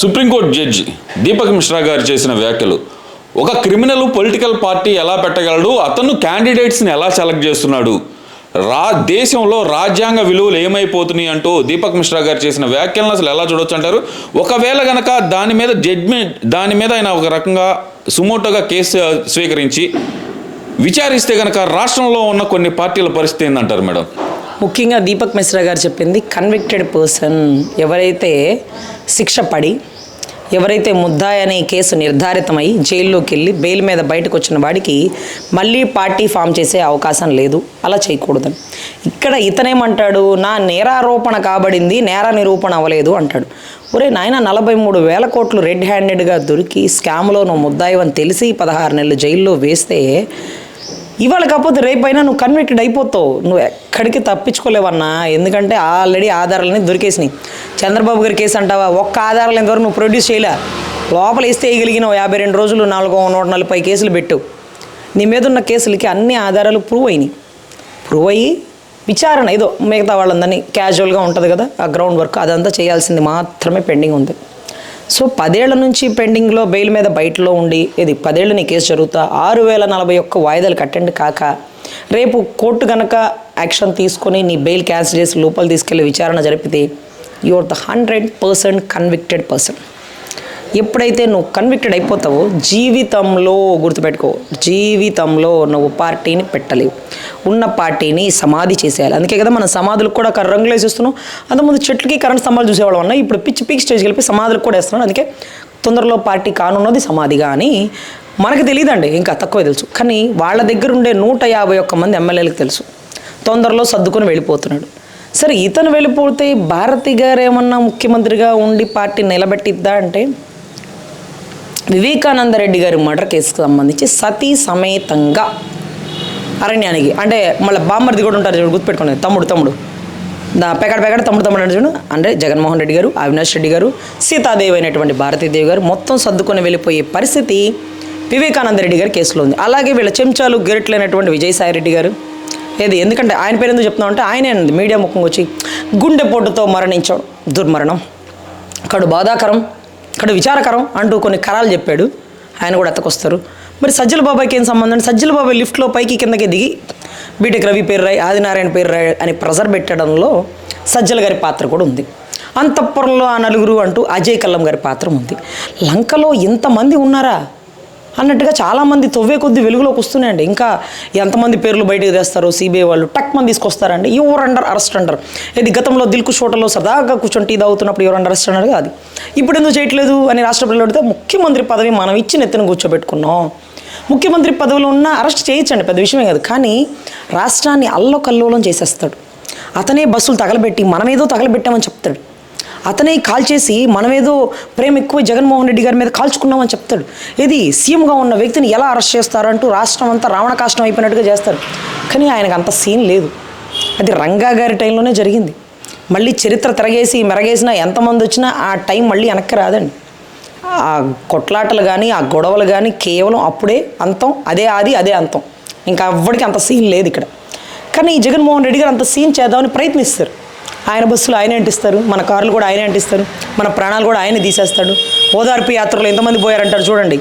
Supreme court judge Deepak Mishra గారు చేసిన వ్యాఖ్యలు. ఒక క్రిమినల్ పొలిటికల్ పార్టీ ఎలా పెట్టగలడు? అతను క్యాండిడేట్స్ని ఎలా సెలెక్ట్ చేస్తున్నాడు? రా దేశంలో రాజ్యాంగ విలువలు ఏమైపోతున్నాయి అంటూ దీపక్ మిశ్రా గారు చేసిన వ్యాఖ్యలను అసలు ఎలా చూడొచ్చు అంటారు? ఒకవేళ గనక దాని మీద జడ్జిమెంట్ దాని మీద ఆయన ఒక రకంగా సుమోటోగా కేసు స్వీకరించి విచారిస్తే గనక రాష్ట్రంలో ఉన్న కొన్ని పార్టీల పరిస్థితి ఏందంటారు మేడం? ముఖ్యంగా దీపక్ మిశ్రా గారు చెప్పింది కన్విక్టెడ్ పర్సన్ ఎవరైతే శిక్ష పడి ఎవరైతే ముద్దాయి అనే కేసు నిర్ధారితమై జైల్లోకి వెళ్ళి బెయిల్ మీద బయటకు వచ్చిన వాడికి మళ్ళీ పార్టీ ఫామ్ చేసే అవకాశం లేదు. అలా చేయకూడదని ఇక్కడ ఇతనేమంటాడు? నా నేరారోపణ కాబడింది నేర నిరూపణ అవ్వలేదు అంటాడు. ఒరే నాయన నలభై మూడు వేల కోట్లు రెడ్ హ్యాండెడ్గా దొరికి స్కామ్లో నువ్వు ముద్దాయి అని తెలిసి పదహారు నెలలు జైల్లో వేస్తే ఇవాళ కాకపోతే రేపైనా నువ్వు కన్విక్టెడ్ అయిపోతావు. నువ్వు ఎక్కడికి తప్పించుకోలేవన్నా. ఎందుకంటే ఆల్రెడీ ఆధారాలని దొరికేసినాయి. చంద్రబాబు గారి కేసు అంటావా? ఒక్క ఆధారాలు ఎంతవరకు నువ్వు ప్రొడ్యూస్ చేయలే. లోపల ఇస్తే వేయగలిగిన యాభై రెండు రోజులు నాలుగు నూట నలభై కేసులు పెట్టు. నీ మీద ఉన్న కేసులకి అన్ని ఆధారాలు ప్రూవ్ అయినాయి. ప్రూవ్ అయ్యి విచారణ ఏదో మిగతా వాళ్ళందరినీ క్యాజువల్గా ఉంటుంది కదా ఆ గ్రౌండ్ వర్క్ అదంతా చేయాల్సింది మాత్రమే పెండింగ్ ఉంది. సో పదేళ్ళ నుంచి పెండింగ్లో బెయిల్ మీద బయటలో ఉండి ఇది పదేళ్ళు నీ కేసు జరుగుతా ఆరు వేల నలభై ఒక్క వాయిదాలు కట్టండి కాక రేపు కోర్టు కనుక యాక్షన్ తీసుకొని నీ బెయిల్ క్యాన్సిల్ చేసి లోపల తీసుకెళ్ళి విచారణ జరిపితే your the hundred percent convicted person. ఎప్పుడైతే నువ్వు కన్విక్టెడ్ అయిపోతావో జీవితంలో గుర్తుపెట్టుకో జీవితంలో నువ్వు పార్టీని పెట్టలేవు. ఉన్న పార్టీని సమాధి చేసేయాలి. అందుకే కదా మనం సమాధులకు కూడా కర్ర రంగులు వేసేస్తున్నాం అంతకుముందు చెట్లకి కరెంట్ స్తంభాలు చూసేవాళ్ళం అన్న ఇప్పుడు పిచ్చి పీక్ స్టేజ్కి వెళ్ళి సమాధులకు కూడా వేస్తున్నాం. అందుకే తొందరలో పార్టీ కానున్నది సమాధిగా అని మనకు తెలియదండి ఇంకా తక్కువే తెలుసు. కానీ వాళ్ళ దగ్గర ఉండే నూట యాభై ఒక్క మంది ఎమ్మెల్యేలకు తెలుసు. తొందరలో సర్దుకొని వెళ్ళిపోతున్నాడు. సరే ఇతను వెళ్ళిపోతే భారతి గారు ఏమన్నా ముఖ్యమంత్రిగా ఉండి పార్టీ నిలబెట్టిద్దా అంటే వివేకానంద రెడ్డి గారి మర్డర్ కేసుకు సంబంధించి సతీ సమేతంగా అరణ్యానికి అంటే మళ్ళీ బామ్మర్ది కూడా ఉంటారు చూడు గుర్తుపెట్టుకునేది తమ్ముడు తమ్ముడు. దా పెకడ పెకడ తమ్ముడు తమ్ముడు అంటే చూడు. అంటే జగన్మోహన్ రెడ్డి గారు అవినాష్ రెడ్డి గారు సీతాదేవి అయినటువంటి భారతీదేవి గారు మొత్తం సర్దుకొని వెళ్ళిపోయే పరిస్థితి వివేకానంద రెడ్డి గారి కేసులో ఉంది. అలాగే వీళ్ళ చెంచాలు గిరట్లైనటువంటి విజయసాయి రెడ్డి గారు. ఏది? ఎందుకంటే ఆయన పేరు ఎందుకు చెప్తున్నాం అంటే ఆయనే మీడియా ముఖంగా వచ్చి గుండెపోటుతో మరణించాడు దుర్మరణం. కడు బాధాకరం. ఇక్కడ విచారకరం అంటూ కొన్ని కరాలు చెప్పాడు. ఆయన కూడా ఎత్తకొస్తారు. మరి సజ్జల బాబాయ్కి ఏం సంబంధం? సజ్జల బాబాయ్ లిఫ్ట్లో పైకి కిందకి దిగి బీటెక్ రవి పేరు రాయ్ ఆదినారాయణ పేరు రాయ్ అని ప్రెజర్ పెట్టడంలో సజ్జల గారి పాత్ర కూడా ఉంది. అంతఃపురంలో ఆ నలుగురు అంటూ అజయ్ కల్లం గారి పాత్ర ఉంది. లంకలో ఇంతమంది ఉన్నారా? అన్నట్టుగా చాలామంది తొవ్వే కొద్ది వెలుగులోకి వస్తున్నాయండి. ఇంకా ఎంతమంది పేర్లు బయటకు తెస్తారు? సిబిఐ వాళ్ళు టక్ మంది తీసుకొస్తారండి. ఎవరు అండర్ అరెస్ట్ అంటారు ఇది గతంలో దిల్కు షోటలో సరదాగా కూర్చొని టీ తాగుతున్నప్పుడు ఎవరు అండర్ అరెస్ట్ అన్నారు కాదు. ఇప్పుడు ఎందుకు చేయట్లేదు అని రాష్ట్రపతిలో అడిగితే ముఖ్యమంత్రి పదవి మనం ఇచ్చిన నెత్తిన కూర్చోబెట్టుకున్నాం. ముఖ్యమంత్రి పదవిలో ఉన్న అరెస్ట్ చేయించండి పెద్ద విషయమే కాదు. కానీ రాష్ట్రాన్ని అల్లకల్లోలం చేసేస్తాడు. అతనే బస్సులు తగలబెట్టి మనమేదో తగలబెట్టామని చెప్తాడు. అతనే కాల్ చేసి మనమేదో ప్రేమ ఎక్కువ జగన్మోహన్ రెడ్డి గారి మీద కాల్చుకున్నామని చెప్తాడు. ఇది సీఎంగా ఉన్న వ్యక్తిని ఎలా అరెస్ట్ చేస్తారంటూ రాష్ట్రం అంతా రావణ కాష్టం అయిపోయినట్టుగా చేస్తారు. కానీ ఆయనకు అంత సీన్ లేదు. అది రంగా గారి టైంలోనే జరిగింది. మళ్ళీ చరిత్ర తిరగేసి మెరగేసినా ఎంతమంది వచ్చినా ఆ టైం మళ్ళీ వెనక్కి రాదండి. ఆ కొట్లాటలు కానీ ఆ గొడవలు కానీ కేవలం అప్పుడే అంతం అదే ఆది అదే అంతం. ఇంకా ఎవ్వడికి అంత సీన్ లేదు ఇక్కడ. కానీ ఈ జగన్మోహన్ రెడ్డి గారు అంత సీన్ చేద్దామని ప్రయత్నిస్తారు. ఆయన బస్సులు ఆయన అంటిస్తారు. మన కార్లు కూడా ఆయన అంటిస్తారు. మన ప్రాణాలు కూడా ఆయన తీసేస్తాడు. ఓదార్పు యాత్రలో ఎంతమంది పోయారంటారు చూడండి.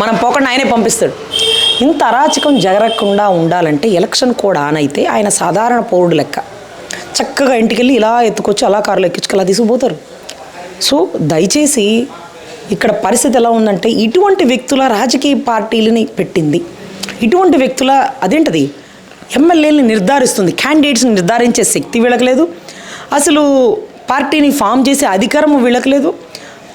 మనం పోకుండా ఆయనే పంపిస్తాడు. ఇంత అరాచకం జరగకుండా ఉండాలంటే ఎలక్షన్ కూడా ఆన్ అయితే ఆయన సాధారణ పౌరుడు లెక్క. చక్కగా ఇంటికి వెళ్ళి ఇలా ఎత్తుకొచ్చి అలా కారులో ఎక్కించుకు అలా తీసుకుపోతారు. సో దయచేసి ఇక్కడ పరిస్థితి ఎలా ఉందంటే ఇటువంటి వ్యక్తుల రాజకీయ పార్టీలని పెట్టింది. ఇటువంటి వ్యక్తుల అదేంటది? ఎమ్మెల్యేని నిర్ధారిస్తుంది క్యాండిడేట్స్ని నిర్ధారించే శక్తి వీళ్ళకలేదు. అసలు పార్టీని ఫామ్ చేసే అధికారం వీళ్ళకలేదు.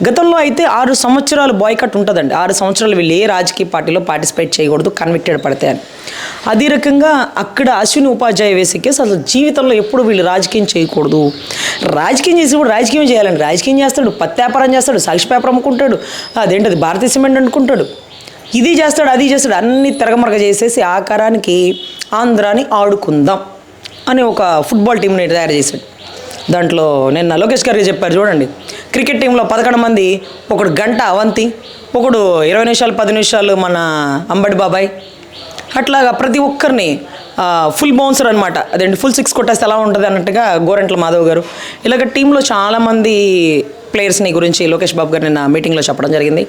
గతంలో అయితే ఆరు సంవత్సరాలు బాయ్కట్ ఉంటుందండి. ఆరు సంవత్సరాలు వీళ్ళు ఏ రాజకీయ పార్టీలో పార్టిసిపేట్ చేయకూడదు కన్విక్టెడ్ పడితే అని అదే రకంగా అక్కడ అశ్విని ఉపాధ్యాయ వేసే కేసు అసలు జీవితంలో ఎప్పుడు వీళ్ళు రాజకీయం చేయకూడదు. రాజకీయం చేసినప్పుడు రాజకీయం చేయాలండి. రాజకీయం చేస్తాడు పత్తి వ్యాపారం చేస్తాడు సాక్షి పేపర్ అమ్ముకుంటాడు అదేంటది భారతీయ సిమెంట్ అనుకుంటాడు ఇది చేస్తాడు అది చేస్తాడు అన్ని తిరగమరగ చేసేసి ఆకారానికి ఆంధ్రాని ఆడుకుందాం అని ఒక ఫుట్బాల్ టీంని తయారు చేశాడు. దాంట్లో నిన్న లోకేష్ గారికి చెప్పారు చూడండి. క్రికెట్ టీంలో పదకొండు మంది ఒకడు గంట అవంతి ఒకడు ఇరవై నిమిషాలు పది నిమిషాలు మన అంబడి బాబాయ్. అట్లాగా ప్రతి ఒక్కరిని ఫుల్ బౌన్సర్ అనమాట అదేంటి ఫుల్ సిక్స్ కొట్టేస్తే ఎలా ఉంటుంది అన్నట్టుగా గోరెంట్ల మాధవ్ గారు. ఇలాగ టీంలో చాలామంది ప్లేయర్స్ని గురించి లోకేష్ బాబు గారు నిన్న మీటింగ్లో చెప్పడం జరిగింది.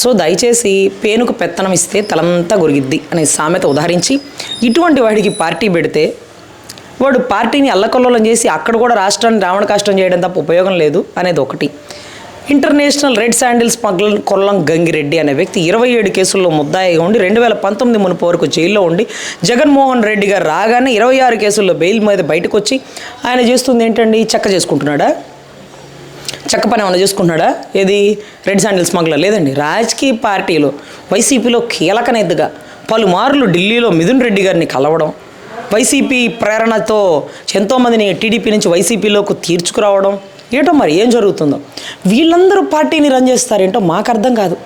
సో దయచేసి పేనుకు పెత్తనం ఇస్తే తలంతా గురిగిద్ది అనే సామెత ఉదాహరించి ఇటువంటి వాడికి పార్టీ పెడితే వాడు పార్టీని అల్లకల్లోలం చేసి అక్కడ కూడా రాష్ట్రాన్ని రావణ కష్టం చేయడం తప్ప ఉపయోగం లేదు అనేది ఒకటి. International red sandals smuggler Kollam Gangireddy అనే వ్యక్తి ఇరవై ఏడు కేసుల్లో ముద్దాయిగా ఉండి రెండు వేల పంతొమ్మిది మునుపు వరకు జైల్లో ఉండి జగన్మోహన్ రెడ్డి గారు రాగానే ఇరవై ఆరు కేసుల్లో బెయిల్ మీద బయటకు వచ్చి ఆయన చేస్తుంది ఏంటండి? చెక్క చేసుకుంటున్నాడా? చెక్క పని ఏమైనా చేసుకుంటున్నాడా? ఏది? Red sandal smuggler? లేదండి. రాజకీయ పార్టీలో వైసీపీలో కీలక నేతగా పలుమార్లు ఢిల్లీలో మిథున్ రెడ్డి గారిని కలవడం వైసీపీ ప్రేరణతో ఎంతోమందిని టీడీపీ నుంచి వైసీపీలోకి తీర్చుకురావడం ఏటో మరి ఏం జరుగుతుందో? వీళ్ళందరూ పార్టీని రన్ చేస్తారేంటో మాకు అర్థం కాదు.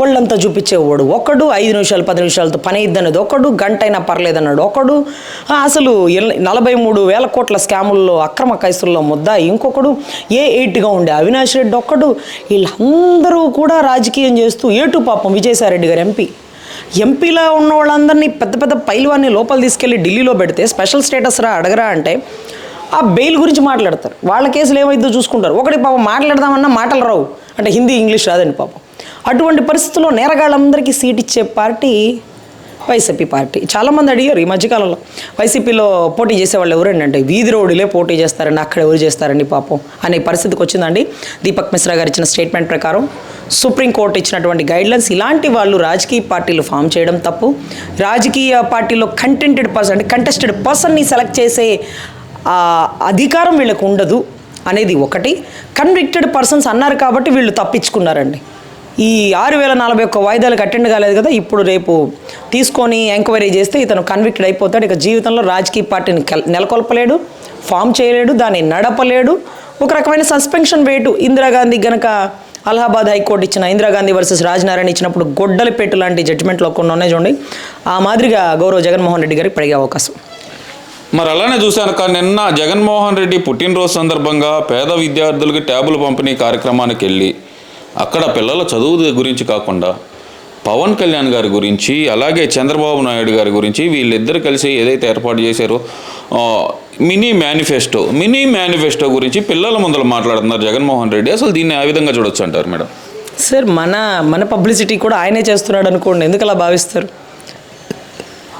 వాళ్ళంతా చూపించేవాడు ఒకడు ఐదు నిమిషాలు పది నిమిషాలతో పని అన్నది ఒకడు గంట అయినా పర్లేదు అన్నాడు ఒకడు అసలు నలభై మూడు వేల కోట్ల స్కాముల్లో అక్రమ కైసుల్లో ముద్ద. ఇంకొకడు ఏ ఎయిట్గా ఉండే అవినాష్ రెడ్డి ఒక్కడు. వీళ్ళందరూ కూడా రాజకీయం చేస్తూ ఏటు పాపం విజయసాయిరెడ్డి గారు ఎంపీ. ఎంపీలో ఉన్న వాళ్ళందరినీ పెద్ద పెద్ద పైలువాన్ని లోపల తీసుకెళ్ళి ఢిల్లీలో పెడితే స్పెషల్ స్టేటస్ రా అడగరా అంటే ఆ బెయిల్ గురించి మాట్లాడతారు. వాళ్ళ కేసులు ఏమైందో చూసుకుంటారు. ఒకటి పాపం మాట్లాడదామన్నా మాటలు రావు. అంటే హిందీ ఇంగ్లీష్ రాదండి పాపం. అటువంటి పరిస్థితుల్లో నేరగాళ్ళందరికీ సీట్ ఇచ్చే పార్టీ వైసీపీ పార్టీ. చాలామంది అడిగారు ఈ మధ్యకాలంలో. వైసీపీలో పోటీ చేసేవాళ్ళు ఎవరండి అంటే వీధి రోడ్డులే పోటీ చేస్తారండి అక్కడ ఎవరు చేస్తారండి పాపం అనే పరిస్థితికి వచ్చిందండి. దీపక్ మిశ్రా గారు ఇచ్చిన స్టేట్మెంట్ ప్రకారం సుప్రీంకోర్టు ఇచ్చినటువంటి గైడ్లైన్స్ ఇలాంటి వాళ్ళు రాజకీయ పార్టీలు ఫామ్ చేయడం తప్పు. రాజకీయ పార్టీలో కంటెంటెడ్ పర్సన్ అంటే కంటెస్టెడ్ పర్సన్ని సెలెక్ట్ చేసే అధికారం వీళ్ళకు ఉండదు అనేది ఒకటి. కన్విక్టెడ్ పర్సన్స్ అన్నారు కాబట్టి వీళ్ళు తప్పించుకున్నారండి. ఈ ఆరు వేల నలభై ఒక్క వాయిదాలకు అటెండ్ కాలేదు కదా ఇప్పుడు రేపు తీసుకొని ఎంక్వైరీ చేస్తే ఇతను కన్విక్టెడ్ అయిపోతాడు. ఇక జీవితంలో రాజకీయ పార్టీని నెలకొల్పలేడు ఫామ్ చేయలేడు దాన్ని నడపలేడు. ఒక రకమైన సస్పెన్షన్ వేటు. ఇందిరాగాంధీ గనక అలహాబాద్ హైకోర్టు ఇచ్చిన ఇందిరాగాంధీ వర్సెస్ రాజనారాయణ ఇచ్చినప్పుడు గొడ్డలి పెట్టు లాంటి జడ్జిమెంట్లో కొన్ని ఉన్నాయి చూడండి. ఆ మాదిరిగా గౌరవ జగన్మోహన్ రెడ్డి గారికి పడిగే అవకాశం. మరి అలానే చూశాను కానీ నిన్న జగన్మోహన్ రెడ్డి పుట్టినరోజు సందర్భంగా పేద విద్యార్థులకు ట్యాబులు పంపిణీ కార్యక్రమానికి వెళ్ళి అక్కడ పిల్లల చదువు గురించి కాకుండా పవన్ కళ్యాణ్ గారి గురించి అలాగే చంద్రబాబు నాయుడు గారి గురించి వీళ్ళిద్దరు కలిసి ఏదైతే ఏర్పాటు చేశారో మినీ మేనిఫెస్టో మినీ మేనిఫెస్టో గురించి పిల్లల ముందర మాట్లాడుతున్నారు జగన్మోహన్ రెడ్డి. అసలు దీన్ని ఆ విధంగా చూడొచ్చు అంటారు మేడం? సార్ మన మన పబ్లిసిటీ కూడా ఆయనే చేస్తున్నాడు అనుకోండి ఎందుకు అలా భావిస్తారు?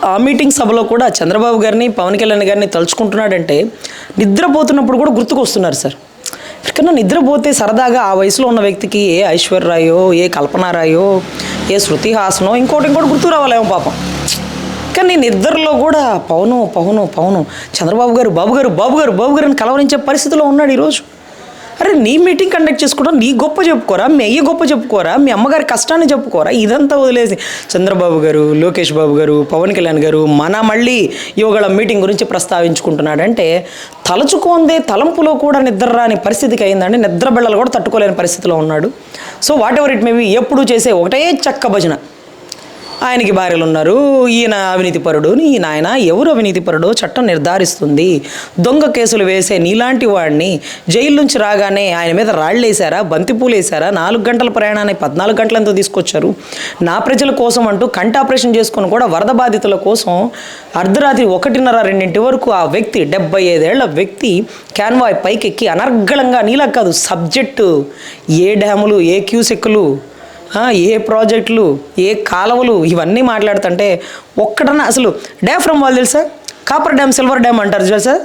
ఆ మీటింగ్ సభలో కూడా చంద్రబాబు గారిని పవన్ కళ్యాణ్ గారిని తలుచుకుంటున్నాడంటే నిద్రపోతున్నప్పుడు కూడా గుర్తుకొస్తున్నారు సార్. కానీ నిద్రపోతే సరదాగా ఆ వయసులో ఉన్న వ్యక్తికి ఏ ఐశ్వర్యరాయో ఏ కల్పనారాయో ఏ శృతి హాసనో ఇంకోటి ఇంకోటి గుర్తు రావాలేమో పాపం. కానీ నిద్రలో కూడా పవను పవను పవను. చంద్రబాబు గారు బాబు గారు బాబు గారు బాబు గారు అని కలవరించే పరిస్థితిలో ఉన్నాడు ఈరోజు. అరే నీ మీటింగ్ కండక్ట్ చేసుకోవడం నీ గొప్ప చెప్పుకోరా? మీ అయ్య గొప్ప చెప్పుకోరా? మీ అమ్మగారి కష్టాన్ని చెప్పుకోరా? ఇదంతా వదిలేసి చంద్రబాబు గారు లోకేష్ బాబు గారు పవన్ కళ్యాణ్ గారు మన మళ్ళీ యువగళ మీటింగ్ గురించి ప్రస్తావించుకుంటున్నాడంటే తలుచుకోందే తలంపులో కూడా నిద్ర రాని పరిస్థితికి అయిందండి. నిద్ర బిళ్ళలు కూడా తట్టుకోలేని పరిస్థితిలో ఉన్నాడు. So whatever it maybe ఎప్పుడు చేసే ఒకటే చక్క భజన. ఆయనకి భార్యలు ఉన్నారు ఈయన అవినీతిపరుడు ఈయన ఆయన ఎవరు అవినీతిపరుడో చట్టం నిర్ధారిస్తుంది. దొంగ కేసులు వేసే నీలాంటి వాడిని జైలు నుంచి రాగానే ఆయన మీద రాళ్ళు వేశారా బంతిపూలు వేశారా నాలుగు గంటల ప్రయాణాన్ని పద్నాలుగు గంటలంతో తీసుకొచ్చారు. నా ప్రజల కోసం అంటూ కంటి ఆపరేషన్ చేసుకొని కూడా వరద బాధితుల కోసం అర్ధరాత్రి ఒకటిన్నర రెండింటి వరకు ఆ వ్యక్తి డెబ్బై ఐదేళ్ళ వ్యక్తి క్యాన్వాయ్ పైకెక్కి అనర్గళంగా నీలా కాదు సబ్జెక్టు ఏ డ్యాములు ఏ క్యూసెక్కులు ఏ ప్రాజెక్టులు ఏ కాలువలు ఇవన్నీ మాట్లాడుతుంటే ఒక్కడన్నా అసలు డ్యాఫ్రమ్ వాళ్ళు తెలుసా? కాపర్ డ్యామ్ సిల్వర్ డ్యామ్ అంటారు తెలుసా?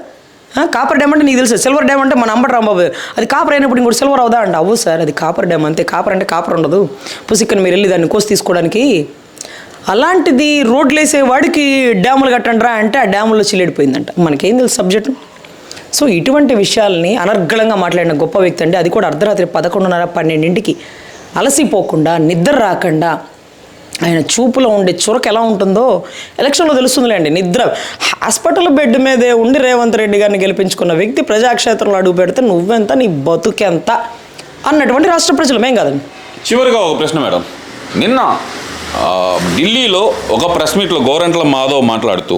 కాపర్ డ్యామ్ అంటే నీకు తెలుసు? సిల్వర్ డ్యామ్ అంటే మన అంబటి రాంబాబు. అది కాపర్ అయినప్పుడు ఇంకోటి సిల్వర్ అవుదా అండి అవ్వు సార్ అది కాపర్ డ్యామ్ అంతే. కాపర్ అంటే కాపర్ ఉండదు. పుసిక్కని మీరు వెళ్ళి దాన్ని కోసి తీసుకోవడానికి. అలాంటిది రోడ్లు వేసేవాడికి డ్యాములు కట్టండిరా అంటే ఆ డ్యాముల్లో చిల్లిడిపోయిందంట. మనకేం తెలుసు సబ్జెక్టు? సో ఇటువంటి విషయాల్ని అనర్గళంగా మాట్లాడిన గొప్ప వ్యక్తి అండి. అది కూడా అర్ధరాత్రి పదకొండున్నర పన్నెండింటికి. అలసిపోకుండా నిద్ర రాకుండా ఆయన చూపులో ఉండే చురక ఎలా ఉంటుందో ఎలక్షన్లో తెలుస్తుందిలేండి. నిద్ర హాస్పిటల్ బెడ్ మీదే ఉండి రేవంత్ రెడ్డి గారిని గెలిపించుకున్న వ్యక్తి ప్రజాక్షేత్రంలో అడుగు పెడితే నువ్వెంత నీ బతుకెంత అన్నటువంటి రాష్ట్ర ప్రజలమేం కాదండి. చివరిగా ఒక ప్రశ్న మేడం. నిన్న ఢిల్లీలో ఒక ప్రెస్ మీట్లో గోరంట్ల మాధవ్ మాట్లాడుతూ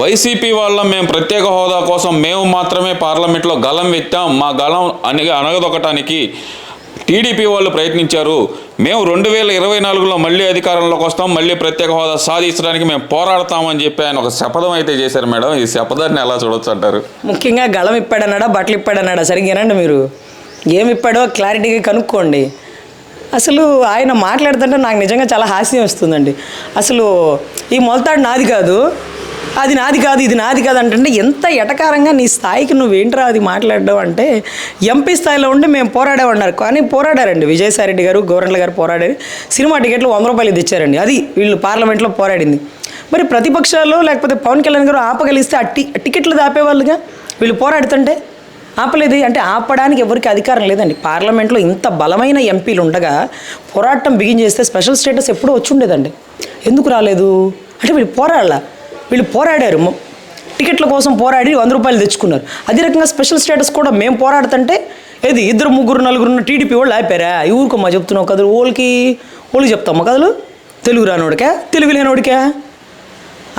వైసీపీ వాళ్ళ మేము ప్రత్యేక హోదా కోసం మేము మాత్రమే పార్లమెంట్లో గలం ఎత్తాం మా గలం అని అనగదొక్కటానికి టీడీపీ వాళ్ళు ప్రయత్నించారు. మేము రెండు వేల ఇరవై నాలుగులో మళ్ళీ అధికారంలోకి వస్తాం మళ్ళీ ప్రత్యేక హోదా సాధించడానికి మేము పోరాడతామని చెప్పి ఆయన ఒక శపథం అయితే చేశారు మేడం. ఈ శపథాన్ని ఎలా చూడొచ్చు అంటారు? ముఖ్యంగా గళం ఇప్పాడన్నాడా బట్టలు ఇప్పాడన్నాడా? సరిగ్గానండి మీరు. ఏమి ఇప్పాడో క్లారిటీగా కనుక్కోండి. అసలు ఆయన మాట్లాడుతుంటే నాకు నిజంగా చాలా హాస్యం వస్తుందండి. అసలు ఈ మొలతాడు నాది కాదు అది నాది కాదు ఇది నాది కాదు అంటే ఎంత ఎటకారంగా నీ స్థాయికి నువ్వేంట్రా అది మాట్లాడడం అంటే ఎంపీ స్థాయిలో ఉండి మేము పోరాడామన్నారు కానీ పోరాడారండి విజయసాయిరెడ్డి గారు గవర్నర్ గారు పోరాడారు. సినిమా టికెట్లు వంద రూపాయలు తెచ్చారండి. అది వీళ్ళు పార్లమెంట్లో పోరాడింది. మరి ప్రతిపక్షాలు లేకపోతే పవన్ కళ్యాణ్ గారు ఆపగలిస్తే ఆ టి టికెట్లు దాపేవాళ్ళుగా? వీళ్ళు పోరాడుతుంటే ఆపలేదు అంటే ఆపడానికి ఎవరికి అధికారం లేదండి. పార్లమెంట్లో ఇంత బలమైన ఎంపీలు ఉండగా పోరాటం బిగిన్ చేస్తే స్పెషల్ స్టేటస్ ఎప్పుడూ వచ్చి ఉండేదండి. ఎందుకు రాలేదు? అంటే వీళ్ళు పోరాడాల? వీళ్ళు పోరాడారు. టికెట్ల కోసం పోరాడి వంద రూపాయలు తెచ్చుకున్నారు. అదే రకంగా స్పెషల్ స్టేటస్ కూడా మేము పోరాడుతుంటే ఏది ఇద్దరు ముగ్గురు నలుగురు ఉన్న టీడీపీ వాళ్ళు ఆపారా? ఈ ఊరుకోమ్మా చెప్తున్నావు కదలు. ఓళ్ళకి ఓళ్ళకి చెప్తామా కదలు? తెలుగు రానోడికా? తెలుగు లేనోడికా?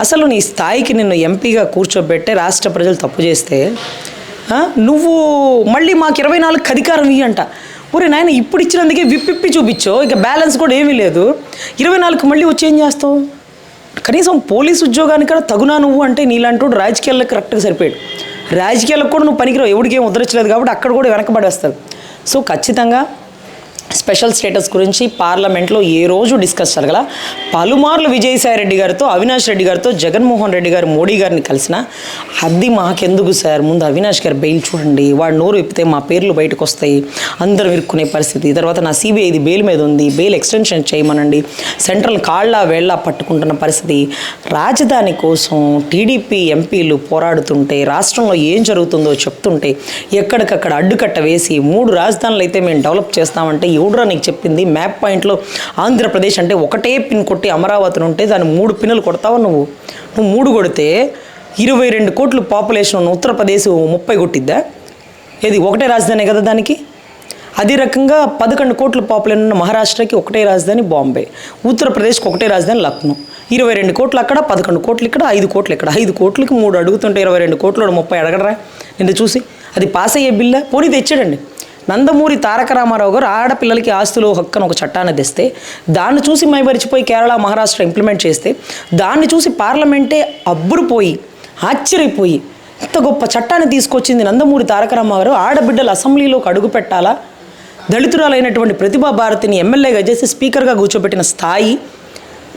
అసలు నీ స్థాయికి నిన్ను ఎంపీగా కూర్చోబెట్టే రాష్ట్ర ప్రజలు తప్పు చేస్తే నువ్వు మళ్ళీ మాకు ఇరవై నాలుగుకి అధికారం ఇయ్యంట. ఒరే నాయన ఇప్పుడు ఇచ్చినందుకే విప్పిప్పి చూపించో ఇక బ్యాలెన్స్ కూడా ఏమీ లేదు. ఇరవై నాలుగు మళ్ళీ వచ్చి ఏం చేస్తావు? కనీసం పోలీస్ ఉద్యోగానికి కూడా తగునా నువ్వు అంటే నీలాంటి రాజకీయాలకు కరెక్ట్గా సరిపోయాడు. రాజకీయాలకు కూడా నువ్వు పనికిరావు. ఎవరికి ఏం ఉద్ధరించలేదు కాబట్టి అక్కడ కూడా వెనకబడేస్తారు సో ఖచ్చితంగా స్పెషల్ స్టేటస్ గురించి పార్లమెంట్లో ఏ రోజు డిస్కస్ జరగల? పలుమార్లు విజయసాయి రెడ్డి గారితో అవినాష్ రెడ్డి గారితో జగన్మోహన్ రెడ్డి గారు మోడీ గారిని కలిసిన అది మాకెందుకు సార్? ముందు అవినాష్ గారు బెయిల్ చూడండి. వాడు నోరు విప్పితే మా పేర్లు బయటకు వస్తాయి అందరూ ఇరుక్కునే పరిస్థితి. తర్వాత నా సిబిఐది బెయిల్ మీద ఉంది. బెయిల్ ఎక్స్టెన్షన్ చేయమనండి. సెంట్రల్ కాళ్ళ వేళ్ళ పట్టుకుంటున్న పరిస్థితి. రాజధాని కోసం టీడీపీ ఎంపీలు పోరాడుతుంటే రాష్ట్రంలో ఏం జరుగుతుందో చెప్తుంటే ఎక్కడికక్కడ అడ్డుకట్ట వేసి మూడు రాజధానులు అయితే మేము డెవలప్ చేస్తామంటే ఎవడురా నీకు చెప్పింది? మ్యాప్ పాయింట్లో ఆంధ్రప్రదేశ్ అంటే ఒకటే పిన్ కొట్టి అమరావతిని ఉంటే దాన్ని మూడు పిన్నులు కొడతావా నువ్వు? నువ్వు మూడు కొడితే ఇరవై రెండు కోట్లు పాపులేషన్ ఉన్న ఉత్తరప్రదేశ్ ముప్పై కొట్టిద్దా? ఏది ఒకటే రాజధాని కదా దానికి? అదే రకంగా పదకొండు కోట్ల పాపులేషన్ ఉన్న మహారాష్ట్రకి ఒకటే రాజధాని బాంబే. ఉత్తరప్రదేశ్కి ఒకటే రాజధాని లక్నో. ఇరవై రెండు కోట్లు అక్కడ పదకొండు కోట్లు ఇక్కడ ఐదు కోట్లు ఇక్కడ. ఐదు కోట్లకి మూడు అడుగుతుంటే ఇరవై రెండు కోట్లు ముప్పై అడగడరా? నిన్ను చూసి. అది పాస్ అయ్యే బిల్లా? పోనీ తెచ్చాడండి. నందమూరి తారక రామారావు గారు ఆడపిల్లలకి ఆస్తులు హక్కును ఒక చట్టాన్ని తెస్తే దాన్ని చూసి మైమరిచిపోయి కేరళ మహారాష్ట్ర ఇంప్లిమెంట్ చేస్తే దాన్ని చూసి పార్లమెంటే అబ్బురుపోయి ఆశ్చర్యపోయి ఇంత గొప్ప చట్టాన్ని తీసుకొచ్చింది నందమూరి తారక రామారావు. ఆడబిడ్డలు అసెంబ్లీలోకి అడుగు పెట్టాలా? దళితురాలైనటువంటి ప్రతిభా భారతిని ఎమ్మెల్యేగా చేసి స్పీకర్గా కూర్చోబెట్టిన స్థాయి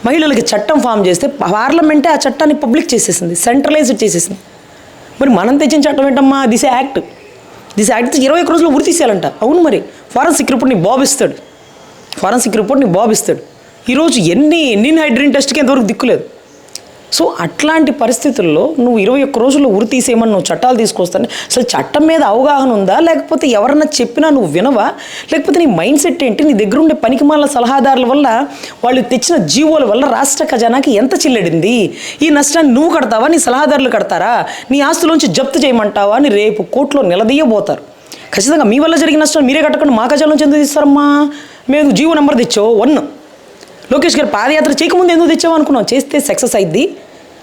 మహిళలకి చట్టం ఫామ్ చేస్తే పార్లమెంటే ఆ చట్టాన్ని పబ్లిక్ చేసేసింది సెంట్రలైజ్డ్ చేసేసింది. మరి మనం తెచ్చిన చట్టం ఏంటమ్మా? This act. దిస్ ఇరవై ఒక్క రోజులు ఉరి తీసేయాలంట. అవును మరి. ఫారెన్సిక్ రిపోర్ట్ని బాబు ఇస్తాడు. ఫారెన్సిక్ రిపోర్ట్ని బాబు ఇస్తాడు. ఈరోజు ఎన్ని ఎన్ని హైడ్రిన్ టెస్ట్కి ఎంతవరకు దిక్కులేదు సో అట్లాంటి పరిస్థితుల్లో నువ్వు ఇరవై ఒక్క రోజుల్లో ఉరి తీసేయమని నువ్వు చట్టాలు తీసుకొస్తాను అసలు చట్టం మీద అవగాహన ఉందా? లేకపోతే ఎవరన్నా చెప్పినా నువ్వు వినవా? లేకపోతే నీ మైండ్ సెట్ ఏంటి? నీ దగ్గర ఉండే పనికిమాల సలహాదారుల వల్ల వాళ్ళు తెచ్చిన జీవోల వల్ల రాష్ట్ర ఖజానాకి ఎంత చిల్లడింది? ఈ నష్టాన్ని నువ్వు కడతావా? నీ సలహాదారులు కడతారా? నీ ఆస్తులోంచి జప్తు చేయమంటావా? అని రేపు కోర్టులో నిలదీయబోతారు. ఖచ్చితంగా మీ వల్ల జరిగిన నష్టం మీరే కట్టకుండా మా ఖజానా నుంచి ఎందుకు తీస్తారమ్మా? మేము జీవో నెంబర్ తెచ్చావు? వన్. లోకేష్ గారు పాదయాత్ర చేయకముందు ఎందుకు తెచ్చామనుకున్నాం చేస్తే సక్సెస్ అయింది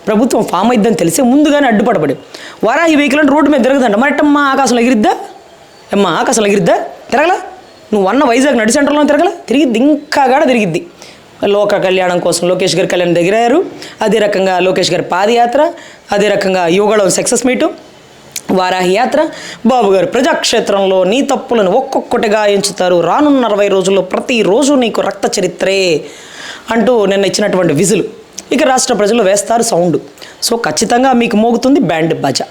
ప్రభుత్వం ఫామ్ అయిద్దని తెలిసి ముందుగానే అడ్డుపడబడి. వారాహి వెహికల్ అంటే రోడ్డు మీద తిరగదంట. మరటమ్మా ఆకాశంలో ఎగిరిద్దా? అమ్మా ఆకాశంలో ఎగిరిద్దా? తిరగలా? నువ్వు అన్న వైజాగ్ నడి సెంటర్లో తిరగల? తిరిగిద్ది ఇంకా గాడ తిరిగిద్ది. లోక కళ్యాణం కోసం లోకేష్ గారి కళ్యాణం దగ్గరయ్యారు. అదే రకంగా లోకేష్ గారి పాదయాత్ర అదే రకంగా యువగళం సక్సెస్ మీటు వారాహి యాత్ర. బాబు గారు ప్రజాక్షేత్రంలో నీ తప్పులను ఒక్కొక్కటిగా ఎంచుతారు. రానున్న అరవై రోజుల్లో ప్రతిరోజు నీకు రక్త చరిత్రే. అంటూ నిన్న ఇచ్చినటువంటి విజులు. ఇక రాష్ట్ర ప్రజలు వేస్తారు సౌండ్. సో ఖచ్చితంగా మీకు మోగుతుంది బ్యాండ్ బజా.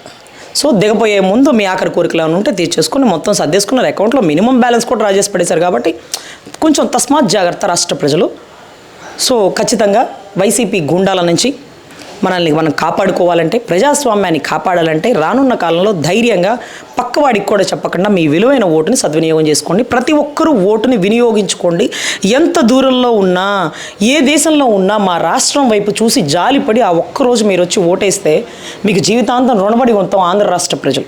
సో దిగపోయే ముందు మీ ఆఖరి కోరికలు ఏమైనా ఉంటే తీర్చేసుకుని మొత్తం సర్దేసుకున్నారు అకౌంట్లో మినిమం బ్యాలెన్స్ కూడా డ్రా చేసి పడేశారు కాబట్టి కొంచెం తస్మాత్ జాగ్రత్త రాష్ట్ర ప్రజలు. సో ఖచ్చితంగా వైసీపీ గుండాల నుంచి మనల్ని మనం కాపాడుకోవాలంటే ప్రజాస్వామ్యాన్ని కాపాడాలంటే రానున్న కాలంలో ధైర్యంగా పక్కవాడికి కూడా చెప్పకుండా మీ విలువైన ఓటుని సద్వినియోగం చేసుకోండి. ప్రతి ఒక్కరూ ఓటుని వినియోగించుకోండి. ఎంత దూరంలో ఉన్నా ఏ దేశంలో ఉన్నా మా రాష్ట్రం వైపు చూసి జాలిపడి ఆ ఒక్కరోజు మీరు వచ్చి ఓటేస్తే మీకు జీవితాంతం రుణపడి ఉంటాం ఆంధ్ర రాష్ట్ర ప్రజలు.